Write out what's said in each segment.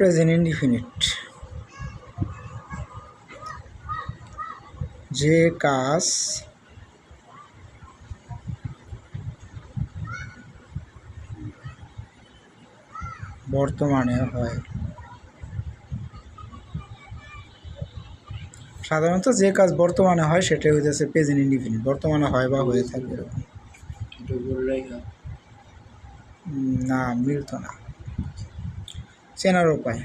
Present indefinite যে কাজ বর্তমানে হয়। সাধারণত যে কাজ বর্তমানে হয় সেটাই হইতেছে প্রেজেন্ট ইনডিফিনিট বর্তমানে হয় বা হয়ে থাকে এরকম। একটু বলে রেখা। উম, না মিলত না। চেনার উপায়।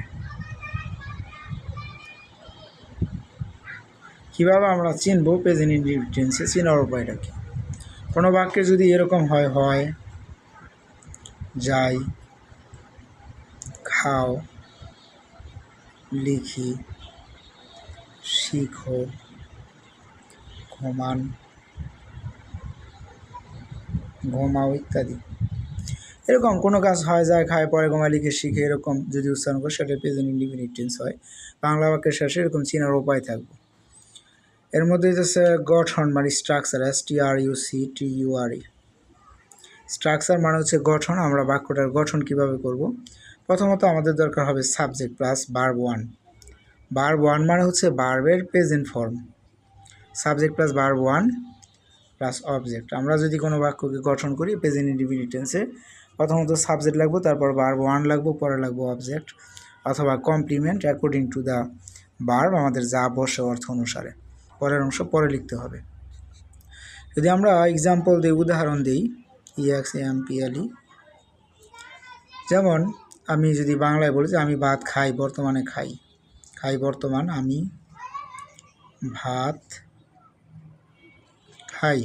কীভাবে আমরা চিনবো প্রেজেন্ট ইনডিফিনিটেন্সে চেনার উপায়টা কি? কোনো বাক্যে যদি এরকম হয় হয়, যাই, খাও, লিখি, শিখো, ঘুমান, ঘুমাও ইত্যাদি। এরকম কোনো কাজ হয় যায়, খায়, পরে লিখে, শিখে, এরকম যদি উচ্চারণ করে, সেটা প্রেজেন্ট ইন্ডিপেন্ডেন্ট টেন্স হয়। বাংলা বাক্যের শেষে এরকম চিনার উপায় থাকবে। এর মধ্যে হচ্ছে গঠন মানে structure S T R U C T U R E structure মানে হচ্ছে গঠন, আমরা বাক্যটার গঠন কীভাবে করব? প্রথমত আমাদের দরকার হবে subject plus verb one verb one মানে হচ্ছে বার্বের present form subject plus verb one plus object আমরা যদি কোনো বাক্যকে গঠন করি প্রেজেন্ট ইন্ডিপেন্ডেন্ট টেন্সে প্রথমত সাবজেক্ট লাগবো, তারপর বার্ব ওয়ান লাগবো, পরে লাগবো অবজেক্ট অথবা complement according to the verb আমাদের যা বসে অর্থ অনুসারে। পরের অংশ পরে লিখতে হবে। যদি আমরা এক্সাম্পল দিই, উদাহরণ দিই ইএক্স এম পিএলই যেমন আমি যদি বাংলায় বলি যে আমি ভাত খাই, বর্তমানে খাই। খাই বর্তমান, আমি ভাত খাই।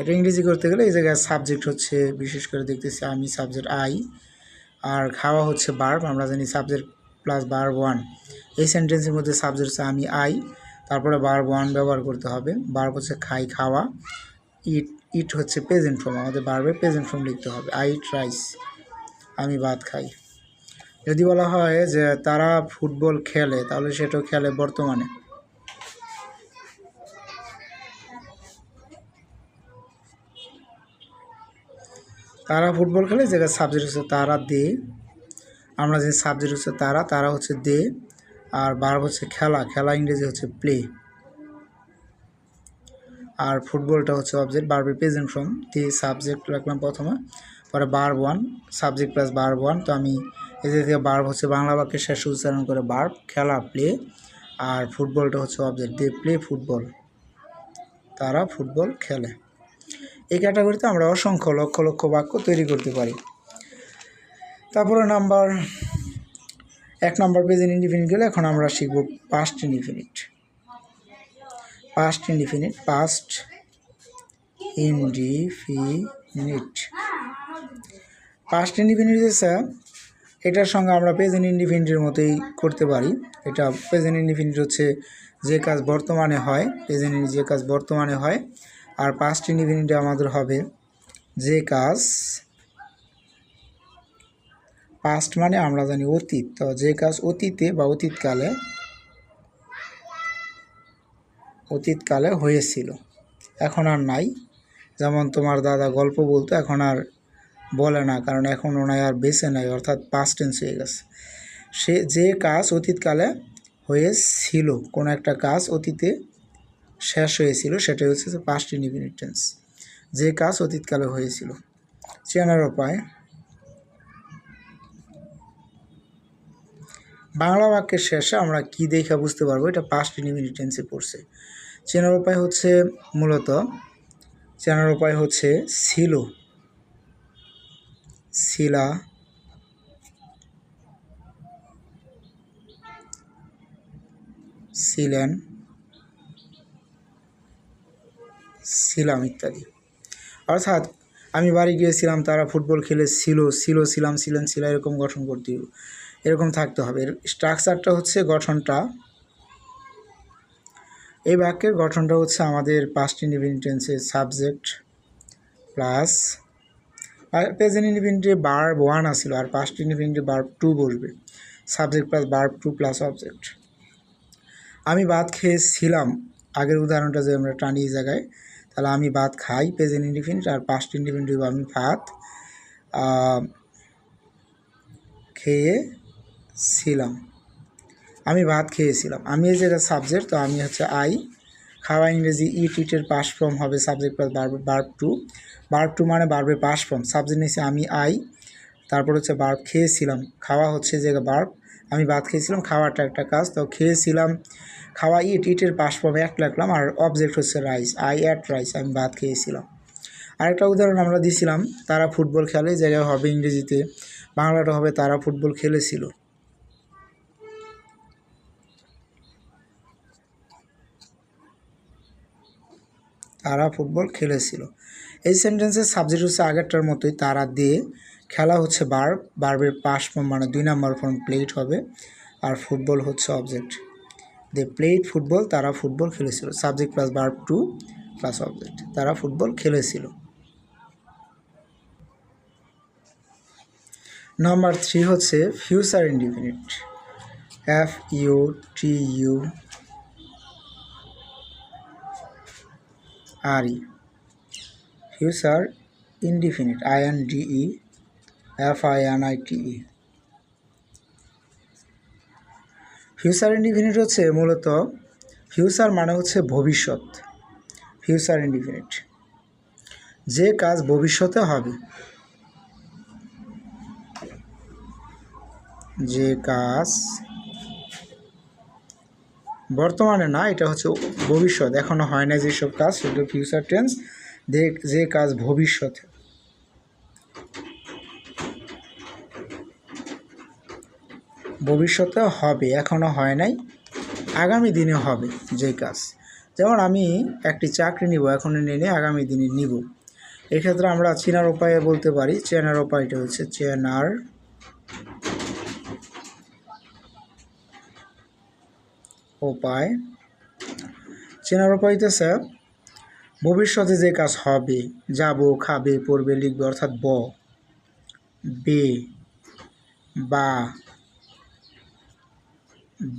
এটা ইংরেজি করতে গেলে এই জায়গায় সাবজেক্ট হচ্ছে, বিশেষ করে দেখতেছি আমি সাবজেক্ট আই আর খাওয়া হচ্ছে বার্ব আমরা জানি সাবজেক্ট প্লাস বার্ব ওয়ান এই সেন্টেন্সের মধ্যে সাবজেক্ট হচ্ছে আমি আই তারপরে বার্ব ওয়ান ব্যবহার করতে হবে। বার্ব হচ্ছে খাই, খাওয়া। ইট ইট হচ্ছে প্রেজেন্ট ফর্ম আমাদের বার্বের প্রেজেন্ট ফর্ম লিখতে হবে। আই ইট রাইস আমি ভাত খাই। যদি বলা হয় যে তারা ফুটবল খেলে, তাহলে সেটাও খেলে বর্তমানে। তারা ফুটবল খেলে যেটা সাবজেক্ট হচ্ছে তারা দে। আমরা যে সাবজেক্ট হচ্ছে তারা তারা হচ্ছে দে। আর বার্ব হচ্ছে খেলা খেলা ইংরেজি হচ্ছে প্লে আর ফুটবলটা হচ্ছে অবজেক্ট বার বার্বের প্রেজেন্ট ফর্ম দি সাবজেক্ট রাখলাম প্রথমে। পরে verb one subject plus verb one তো আমি যে থেকে বার্ব হচ্ছে বাংলা বাক্যের শেষ উচ্চারণ করে বার্ব খেলা প্লে আর ফুটবলটা হচ্ছে অবজেক্ট দে প্লে ফুটবল। তারা ফুটবল খেলে। এই ক্যাটাগরিতে আমরা অসংখ্য লক্ষ লক্ষ বাক্য তৈরি করতে পারি। তারপরে নাম্বার, এক নাম্বার প্রেজেন্ট ইনডিফিনিট গেলে এখন আমরা শিখব past indefinite past indefinite past indefinite past indefinite হচ্ছে এটার সঙ্গে আমরা প্রেজেন্ট ইনডিফিনিটের মতোই করতে পারি। এটা প্রেজেন্ট ইনডিফিনিট হচ্ছে যে কাজ বর্তমানে হয় প্রেজেন্ট যে কাজ বর্তমানে হয়। আর পাস্ট ইনডিফিনিটে আমাদের হবে। যে কাজ পাস্ট মানে আমরা জানি অতীত। তো যে কাজ অতীতে বা অতীতকালে অতীতকালে হয়েছিল। এখন আর নাই। যেমন তোমার দাদা গল্প বলতো, এখন আর বলে না, কারণ এখন ওনায় আর বেঁচে নাই, অর্থাৎ পাস্ট টেন্স হয়ে গেছে। সে যে কাজ অতীতকালে হয়েছিল, কোনো একটা কাজ অতীতে শেষ হয়েছিল সেটা হচ্ছে পাস্ট ইনডিফিনিট যে কাজ অতীতকালে হয়েছিল। চেনার উপায়। বাংলা বাক্যের শেষে আমরা কি দেখা বুঝতে পারব? এটা পাস্ট ইনডিফিনিট পড়ছে। চেনার উপায় হচ্ছে মূলত, চেনার উপায় হচ্ছে ছিল। শিলা। ছিলেন ছিলাম ইত্যাদি। অর্থাৎ আমি বাড়ি গিয়েছিলাম, তারা ফুটবল খেলে ছিল ছিল, ছিলাম, ছিলেন, ছিল, এরকম গঠন করতে এরকম থাকতে হবে। স্ট্রাকচারটা হচ্ছে গঠনটা। এই বাক্যের গঠনটা হচ্ছে আমাদের পাস্ট ইন্ডিপেন্ডেন্সের সাবজেক্ট প্লাস প্রেজেন্ট ইন্ডিপেন্ডেন্টে বার্ব ওয়ান আসছিল আর পাস্ট ইন্ডিপেন্ডেন্টে বার্ব টু বসবে subject plus verb two plus object আমি ভাত খেয়েছিলাম, আগের উদাহরণটা যে আমরা টানি জায়গায় তাহলে আমি ভাত খাই প্রেজেন্ট ইন্ডিপেন্ডেন্ট আর পাস্ট ইন্ডিপেন্ডেন্ট আমি ভাত। আহ, খেয়ে ছিলাম। আমি ভাত খেয়েছিলাম। আমি এই যেটা সাবজেক্ট তো আমি হচ্ছে আই খাওয়া ইংরেজি ইট ইটের পাস ফর্ম হবে subject plus verb verb two verb two মানে বার্বের পাস ফর্ম সাবজেক্ট নিয়েছি আমি আই তারপর হচ্ছে বার্ব খেয়েছিলাম। খাওয়া হচ্ছে যে বার্ব আমি ভাত খেয়েছিলাম খাওয়াটা একটা কাজ। তো খেয়েছিলাম খাওয়া ইট, ইটের পাস ফর্মে এক লাগলাম। আর অবজেক্ট হচ্ছে রাইস আই অ্যাট রাইস আমি ভাত খেয়েছিলাম। আরেকটা উদাহরণ আমরা দিয়েছিলাম তারা ফুটবল খেলে জায়গায় হবে ইংরেজিতে, বাংলাটা হবে তারা ফুটবল খেলেছিল। তারা ফুটবল খেলেছিল। এই সেন্টেন্সের সাবজেক্ট হচ্ছে আগেরটার মতোই, তারা দিয়ে খেলা হচ্ছে বার্ব বার্বের পাস ফর্ম মানে দুই নাম্বার ফর্ম প্লেট হবে, আর ফুটবল হচ্ছে অবজেক্ট দে প্লেট ফুটবল তারা ফুটবল খেলেছিল। Subject plus verb two plus object তারা ফুটবল খেলেছিল। নাম্বার থ্রি হচ্ছে future indefinite F U T U R E future indefinite I N D E F I N I T E future indefinite হচ্ছে মূলত future মানে হচ্ছে ভবিষ্যৎ। Future indefinite যে কাজ ভবিষ্যতে হবে। যে কাজ বর্তমানে না, এটা হচ্ছে ভবিষ্যৎ। এখনও হয় না যেসব কাজ, সেগুলো ফিউচার টেন্স যে যে কাজ ভবিষ্যতে। ভবিষ্যতে হবে, এখনও হয় নাই। আগামী দিনে হবে যে কাজ। যেমন আমি একটি চাকরি নিব, এখন নিয়ে আগামী দিনে নিব। এক্ষেত্রে আমরা চেনার উপায়ে বলতে পারি, চেনার উপায়টা হচ্ছে চেনার উপায়। চেনার উপায় হইতেছে, ভবিষ্যতে যে কাজ হবে, যাব, খাবে, পড়বে, লিখবে, অর্থাৎ ব, বে, বা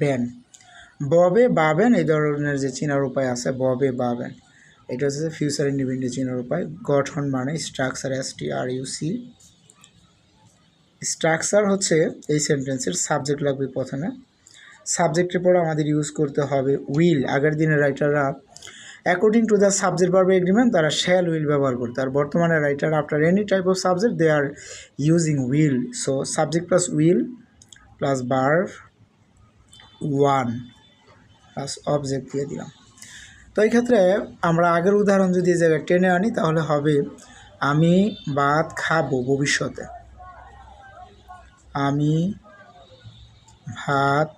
বেন। ববে বাবেন এই ধরনের যে চেনার উপায় আছে, ববে বাবেন, এটা হচ্ছে ফিউচার ইন্ডিপেন্ডেন্ট চেনার উপায়। গঠন মানে structure S T R U C structure হচ্ছে এই সেন্টেন্সের সাবজেক্ট লাগবে প্রথমে। সাবজেক্টের পর আমাদের ইউজ করতে হবে উইল আগের দিনের রাইটাররা according to the subject verb agreement তারা শ্যাল উইল ব্যবহার করতো। আর বর্তমানে writer after any type of subject they are using will so subject plus will plus বার্ভ one plus object দিয়ে দিলাম। তো এই ক্ষেত্রে আমরা আগের উদাহরণ যদি এই জায়গায় টেনে আনি, তাহলে হবে আমি ভাত খাব ভবিষ্যতে। আমি ভাত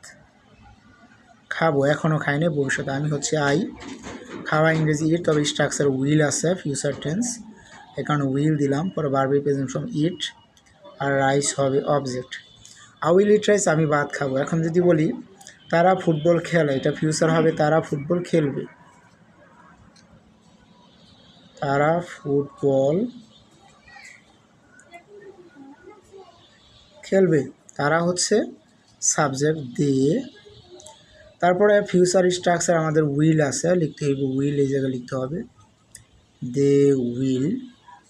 খাব এখনও খাইনি, ভবিষ্যতে আমি হচ্ছে আই খাওয়া ইংরেজি ইট তবে স্ট্রাকচার উইল আছে ফিউচার টেন্স এখানে উইল দিলাম, পরে বারবি প্রেজেন্ট ফ্রম ইট আর রাইস হবে object I will eat rice আমি ভাত খাব। এখন যদি বলি তারা ফুটবল খেলে, এটা ফিউচার হবে, তারা ফুটবল খেলবে। তারা ফুটবল খেলবে। তারা হচ্ছে সাবজেক্ট দিয়ে। তারপরে ফিউচার স্ট্রাকচার আমাদের উইল আছে, লিখতে হইব উইল এই জায়গায় লিখতে হবে। দে উইল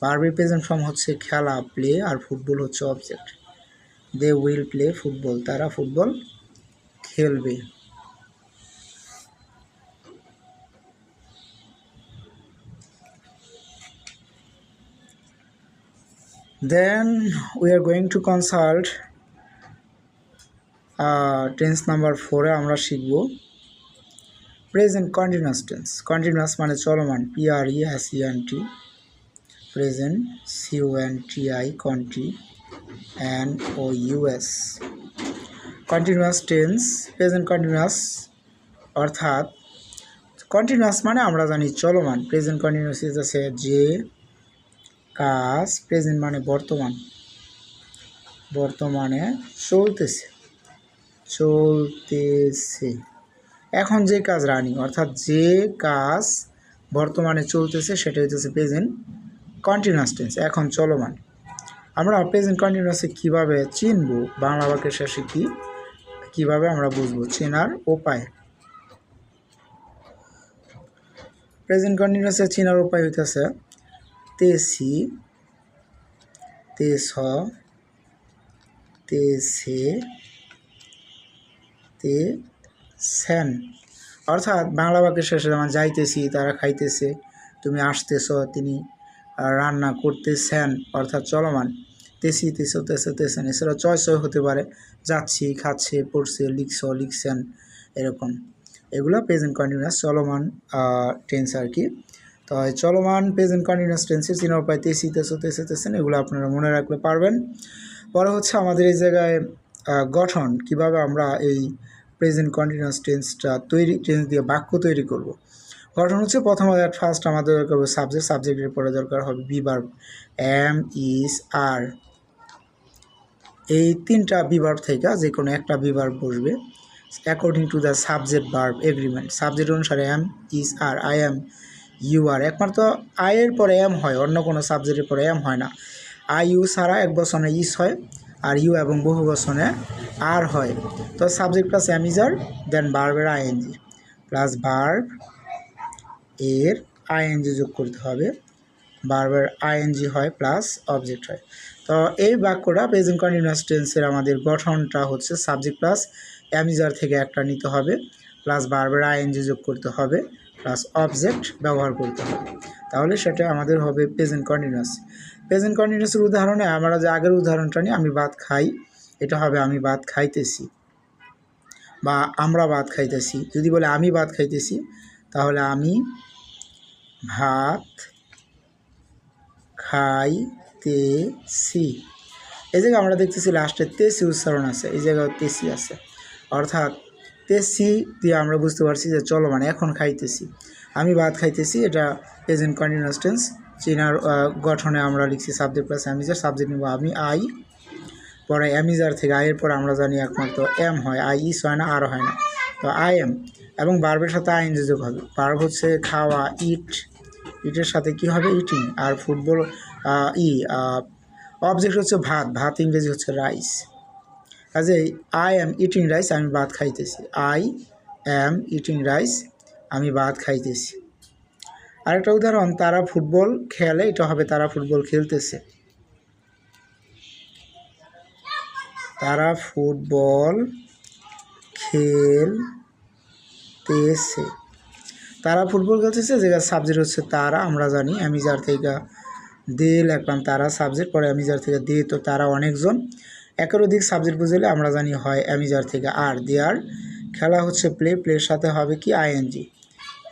বারবি প্রেজেন্ট ফর্ম হচ্ছে খেলা প্লে আর ফুটবল হচ্ছে object they will play football তারা ফুটবল খেলবে। Then we are going to consult tense number ফোরে আমরা শিখব। প্রেজেন্ট কন্টিনিউয়াস টেন্স কন্টিনিউয়াস মানে চলমান। P R E S E N T present C O N T I কন্টি N O U S continuous tense present continuous অর্থাৎ continuous মানে আমরা জানি চলমান। প্রেজেন্ট কন্টিনিউয়াস আছে যে, কাজ প্রেজেন্ট মানে বর্তমান। বর্তমানে চলতেছে। চলতেছে। এখন যে কাজ রানিং অর্থাৎ যে কাজ বর্তমানে চলতেছে, সেটা হইতেছে প্রেজেন্ট কন্টিনিউয়াস টেন্স এখন চলমান। আমরা প্রেজেন্ট কন্টিনিউয়াসে কীভাবে চিনব? বাংলা বাক্যের শেষে কী কীভাবে আমরা বুঝব? চেনার উপায়। প্রেজেন্ট কন্টিনিউয়াসে চেনার উপায় হইতেছে তেসি তেস তেসে খাইতেছেন অর্থাৎ বাংলা বাক্যের শেষে যেমন যাইতেছি, তারা খাইতেছে, তুমি আসতেছ, তিনি রান্না করতেছেন, অর্থাৎ চলমান। তেসি তেসো তেসো তেসেন এছাড়া চয় চয় হতে পারে। যাচ্ছি, খাচ্ছে, পড়ছে, লিখছ লিখছেন এরকম। এগুলো প্রেজেন্ট কন্টিনিউয়াস চলমান টেন্স আর কি। তো চলমান প্রেজেন্ট কন্টিনিউয়াস টেন্সের চিনার উপায় তেসি তেসো তেসে তেসেন এগুলো আপনারা মনে রাখলে পারবেন। পরে হচ্ছে আমাদের এই জায়গায় গঠন। কীভাবে আমরা এই প্রেজেন্ট কন্টিনিউয়াস টেন্সটা তৈরি টেন্স দিয়ে বাক্য তৈরি করব? গঠন হচ্ছে প্রথম অ্যাট ফার্স্ট আমাদের দরকার হবে সাবজেক্ট সাবজেক্টের পরে দরকার হবে বিবার এম ইজ আর এই তিনটা বিভার থেকে যে কোনো একটা বিভার বসবে according to the subject verb agreement subject অনুসারে am is are I am you are একমাত্র আই এর পরে এম হয়, অন্য কোনো সাবজেক্টের পরে এম হয় না। আই ইউ ছাড়া এক বছরে ইস হয়, আর ইউ এবং বহু বছরে আর হয়। তো subject plus am is are then বার্বের I N G plus verb এর আইএনজি যোগ করতে হবে। বারবার আইএনজি হয় প্লাস অবজেক্ট হয়। তো এই বাক্যটা প্রেজেন্ট কন্টিনিউয়াস টেন্সের আমাদের গঠনটা হচ্ছে সাবজেক্ট প্লাস অ্যামিজার থেকে একটা নিতে হবে প্লাস বারবার আইএনজি যোগ করতে হবে প্লাস অবজেক্ট ব্যবহার করতে হবে। তাহলে সেটা আমাদের হবে প্রেজেন্ট কন্টিনিউয়াস প্রেজেন্ট কন্টিনিউয়াসের উদাহরণে আমরা যে আগের উদাহরণটা নিই, আমি ভাত খাই, এটা হবে আমি ভাত খাইতেছি বা আমরা ভাত খাইতেছি। যদি বলে আমি ভাত খাইতেছি, তাহলে আমি ভাত খাইতেছি এই জায়গায় আমরা দেখতেছি লাস্টে তেসি উচ্চারণ আছে, এই জায়গায় তেসি আছে। অর্থাৎ তেসি দিয়ে আমরা বুঝতে পারছি যে চলো মানে এখন খাইতেছি। আমি ভাত খাইতেছি, এটা প্রেজেন্ট কন্টিনিউয়াস টেন্স চীনার গঠনে আমরা লিখছি সাবজেক্ট প্লাস অ্যামিজার সাবজেক্ট নেব আমি আই পরে অ্যামিজার থেকে আয়ের পর আমরা জানি একমাত্র এম হয় আই ইস হয় না আর হয় না। তো আই এম এবং বার্বের সাথে আইন যোগ হবে। বার্ব হচ্ছে খাওয়া ইট ইটের সাথে কি হবে? ইটিং আর ফুটবল ই অবজেক্ট হচ্ছে ভাত ভাত, ইংরেজি হচ্ছে রাইস কাজে আই এম ইটিং রাইস আমি ভাত খাইতেছি। আই এম ইটিং রাইস আমি ভাত খাইতেছি। আরেকটা উদাহরণ, তারা ফুটবল খেলে, এটা হবে তারা ফুটবল খেলতেছে। তারা ফুটবল খেলতেছে। তারা ফুটবল খেলতেছে যেটা সাবজেক্ট হচ্ছে তারা, আমরা জানি, আমি অ্যামিজার থেকে দে লিখলাম তারা সাবজেক্ট পরে আমি অ্যামিজার থেকে দে, তো তারা অনেকজন। একের অধিক সাবজেক্ট বুঝলে আমরা জানি হয় আমি অ্যামিজার থেকে আর। দেয়ার খেলা হচ্ছে প্লে প্লের সাথে হবে কি I N G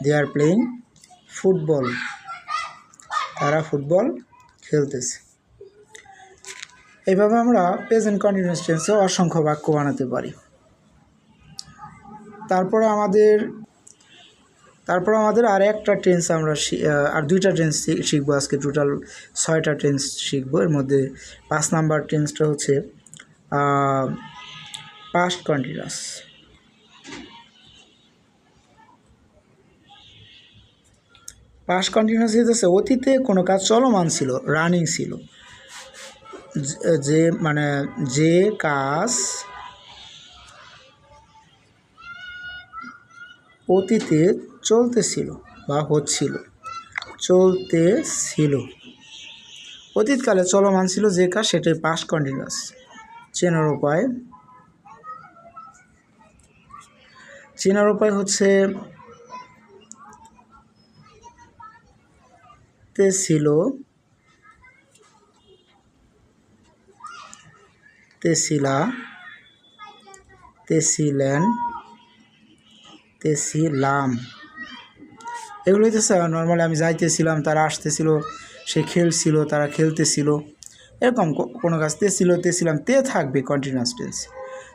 they are playing football তারা ফুটবল খেলতেছে। এইভাবে আমরা প্রেজেন্ট কন্টিনিউয়াস টেন্সে অসংখ্য বাক্য বানাতে পারি। তারপরে আমাদের তারপর আমাদের আর একটা টেন্স আমরা আর দুইটা টেন্স শিখব আজকে। টোটাল ছয়টা টেন্স শিখব। এর মধ্যে পাঁচ নাম্বার টেন্সটা হচ্ছে পাস্ট কন্টিনিউয়াস পাস্ট কন্টিনিউয়াস হচ্ছে অতীতে কোনো কাজ চলমান ছিল রানিং ছিল। যে মানে যে কাজ অতীতে চলতেছিল বা হচ্ছিল। চলতেছিল। অতীতকালে চলমান ছিল যে কাজ, সেটাই পাস্ট কন্টিনিউয়াস চেনার উপায়? চেনার উপায় হচ্ছে ছিল তেছিলা তেছিলেন তেছিলাম এগুলো হইতেছে নর্মালি আমি যাইতেছিলাম, তারা আসতেছিল, সে খেলছিল, তারা খেলতেছিল, এরকম কোনো কাজ তে ছিল তে ছিলাম তে থাকবে কন্টিনিউয়াস টেন্স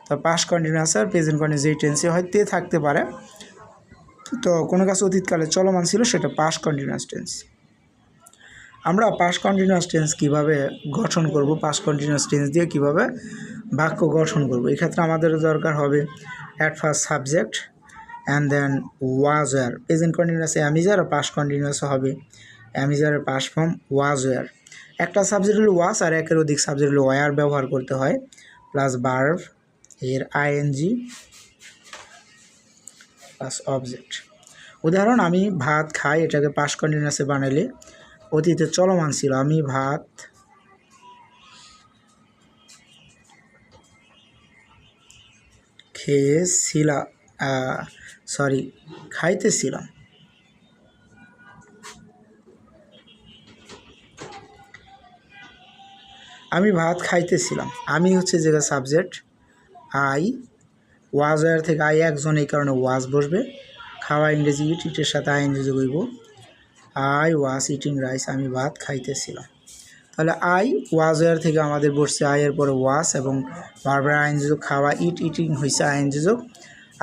তো পাস কন্টিনিউয়াস আর প্রেজেন্ট কন্টিনিউয়াস যেই টেন্সে হয়, তে থাকতে পারে। তো কোনো কাজ অতীতকালে চলমান ছিল, সেটা পাস কন্টিনিউয়াস টেন্স আমরা পাস কন্টিনিউয়াস টেন্স কীভাবে গঠন করব পাস কন্টিনিউয়াস টেন্স দিয়ে কীভাবে বাক্য গঠন করব, এক্ষেত্রে আমাদের দরকার হবে at first subject and then was were present continuous am is are R past continuous হবে। অ্যামিজারের পাস ফর্ম ওয়াজ ওয়ার একটা সাবজেক্ট হলো ওয়াস আর একের অধিক সাবজেক্ট হলো ওয়ার ব্যবহার করতে হয়। প্লাস বার্ভ এর আইএনজি প্লাস অবজেক্ট উদাহরণ, আমি ভাত খাই, এটাকে পাস কন্টিনিউয়াসে বানাইলে অতীতে চলমান ছিল। আমি ভাত খেয়েছিলাম সরি, খাইতেছিলাম। আমি ভাত খাইতেছিলাম। আমি হচ্ছে যে সাবজেক্ট আই ওয়াজ ওয়ার থেকে আই একজন, এই কারণে ওয়াজ বসবে। খাওয়া ইংরেজি ইট ইটের সাথে আই ইংরেজি বইব। আই ওয়াজ ইটিং রাইস আমি ভাত খাইতেছিলাম। তাহলে আই ওয়াজ ওয়ার থেকে আমাদের বসছে আই এর পরে ওয়াজ এবং বারবার আইন যোগ, খাওয়া ইট ইটিং হয়েছে আইন যোগ।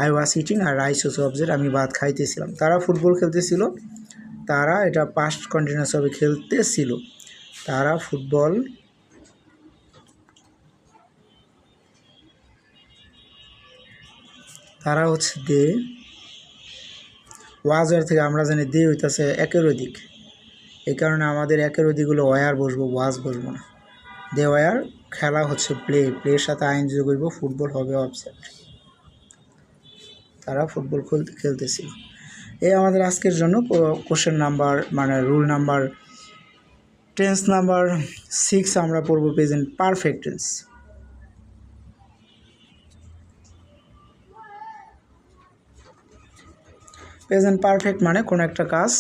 আই ওয়াজ ইটিং আর রাইস হচ্ছে অবজেক্ট আমি ভাত খাইতেছিলাম। তারা ফুটবল খেলতেছিল। তারা এটা পাস্ট কন্টিনিউস হবে খেলতেছিল। তারা ফুটবল তারা হচ্ছে দে ওয়াজের থেকে আমরা জানি দে হইতেছে একের অধিক। এই কারণে আমাদের একের অধিকগুলো ওয়ার বসবো, ওয়াজ বসবো না। দে ওয়ার খেলা হচ্ছে প্লে প্লের সাথে আইন যোগ হইব ফুটবল হবে অবজেক্ট তারা ফুটবল খেলতে খেলতেছিল। এই আমাদের আজকের জন্য কোশ্চেন নাম্বার মানে rule number tense number six আমরা পড়ব present perfect tense. Present perfect মানে কোনো একটা কাজ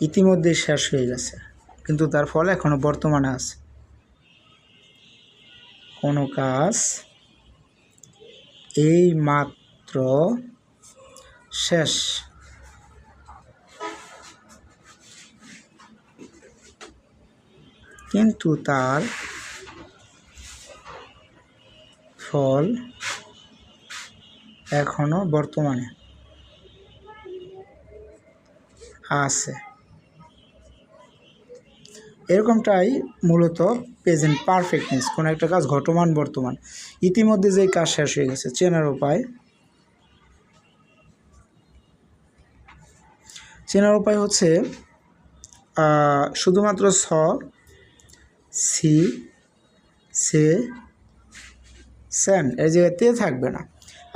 ইতিমধ্যে শেষ হয়ে গেছে, কিন্তু তার ফল এখনও বর্তমানে আছে। কোনো কাজ এই মাত্র শেষ। কিন্তু তার ফল এখনও বর্তমানে আছে। এরকমটাই মূলত প্রেজেন্ট পারফেক্টনেস কোনো একটা কাজ ঘটমান বর্তমান। ইতিমধ্যে যেই কাজ শেষ হয়ে গেছে, চেনার উপায় চেনার উপায় হচ্ছে শুধুমাত্র স, সি, সে, স্যান, এই জায়গায় তে থাকবে না।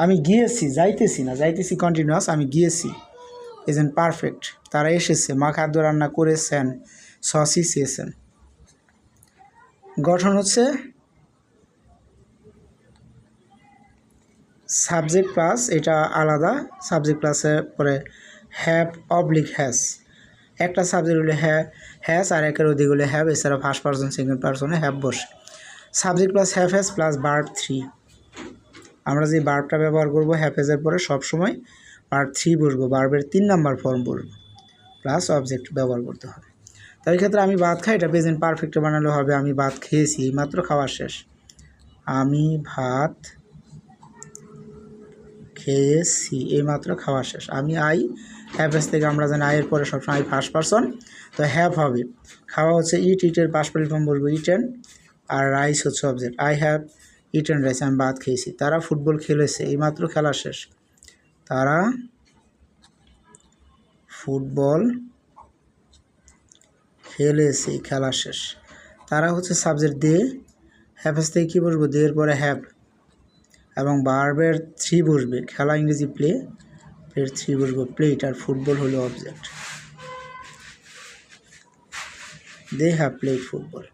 আমি গিয়েছি, যাইতেছি না, যাইতেছি কন্টিনিউয়াস আমি গিয়েছি। প্রেজেন্ট পারফেক্ট তারা এসেছে, মা খাদ্য রান্না করেছেন সসই চেয়েছেন গঠন হচ্ছে সাবজেক্ট প্লাস এটা আলাদা সাবজেক্ট প্লাসের পরে হ্যাভ অবলিক হ্যাজ একটা সাবজেক্ট হলে হ্যাঁ হ্যাস, আর একের অধিক হলে হ্যাভ, এছাড়া ফার্স্ট পার্সন, সেকেন্ড পার্সনে হ্যাভ বসে। Subject plus have has plus verb three. আমরা যে বার্বটা ব্যবহার করব হ্যাপেজের পরে সবসময় বার্ব থ্রি বসবো বার্বের তিন নাম্বার ফর্ম বলব প্লাস অবজেক্ট ব্যবহার করতে হবে। তাই ক্ষেত্রে আমি ভাত খাই, এটা প্রেজেন্ট পারফেক্ট বানালে হবে, আমি ভাত খেয়েছি, এইমাত্র খাওয়া শেষ। আমি ভাত খেয়েছি, এইমাত্র খাওয়া শেষ। আমি আই হ্যাভেস থেকে আমরা জানি আয়ের পরে সবসময় ফার্স্ট পারসন তো হ্যাভ হবে। খাওয়া হচ্ছে ইট ইটের পাশ ফর্ম বলব ইটেন আর রাইস হচ্ছে object I have eat eaten rice আমি ভাত খেয়েছি। তারা ফুটবল খেলেছে, এইমাত্র খেলা শেষ। তারা ফুটবল খেলেছে, খেলা শেষ। তারা হচ্ছে সাবজেক্ট দে হ্যাভেস থেকে কী বসবো? দে এর পরে হ্যাভ এবং বার্বের থ্রি বসবে। খেলা ইংরেজি প্লে প্লের থ্রি বসবো প্লেট আর ফুটবল হলো object they have played football